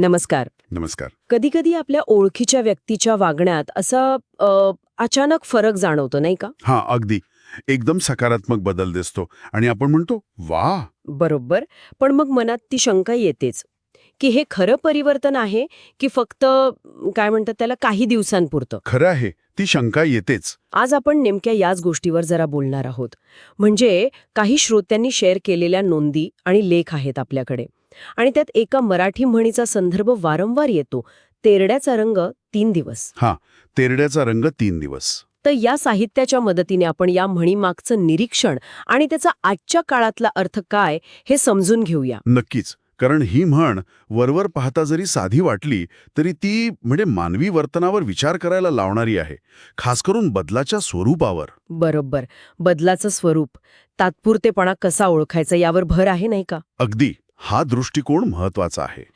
नमस्कार. नमस्कार. कधीकधी आपल्या ओळखीच्या व्यक्तीच्या वागण्यात असा अ, अचानक फरक जाणवतो नाही का? हा अगदी. एकदम सकारात्मक बदल दिसतो. आणि आपण म्हणतो वा बरोबर. पण मग मनात ती शंका येतेच. की हे खरं परिवर्तन आहे की फक्त काय म्हणतात त्याला काही दिवसांपुरतं? खरं आहे. ती शंका येतेच. आज आपण नेमक्या याच गोष्टीवर जरा बोलणार आहोत. म्हणजे काही श्रोत्यांनी शेअर केलेल्या नोंदी आणि लेख आहेत आपल्याकडे. आणि त्यात एका मराठी म्हणीचा संदर्भ वारंवार येतो. तेरड्याचा रंग तीन दिवस. हा. तेरड्याचा रंग तीन दिवस. तर या साहित्याच्या मदतीने आपण या म्हणीमागचं निरीक्षण आणि त्याचा आजच्या काळातला अर्थ काय हे समजून घेऊया. नक्कीच. कारण ही म्हण वरवर पाहता जरी साधी वाटली तरी ती म्हणजे मानवी वर्तनावर विचार करायला लावणारी आहे खास करून बदलाच्या स्वरूपावर. बरोबर. बदलाचं स्वरूप तात्पुरतेपणा कसा ओळखायचा यावर भर आहे नाही का? अगदी. हा दृष्टिकोन महत्त्वाचा आहे.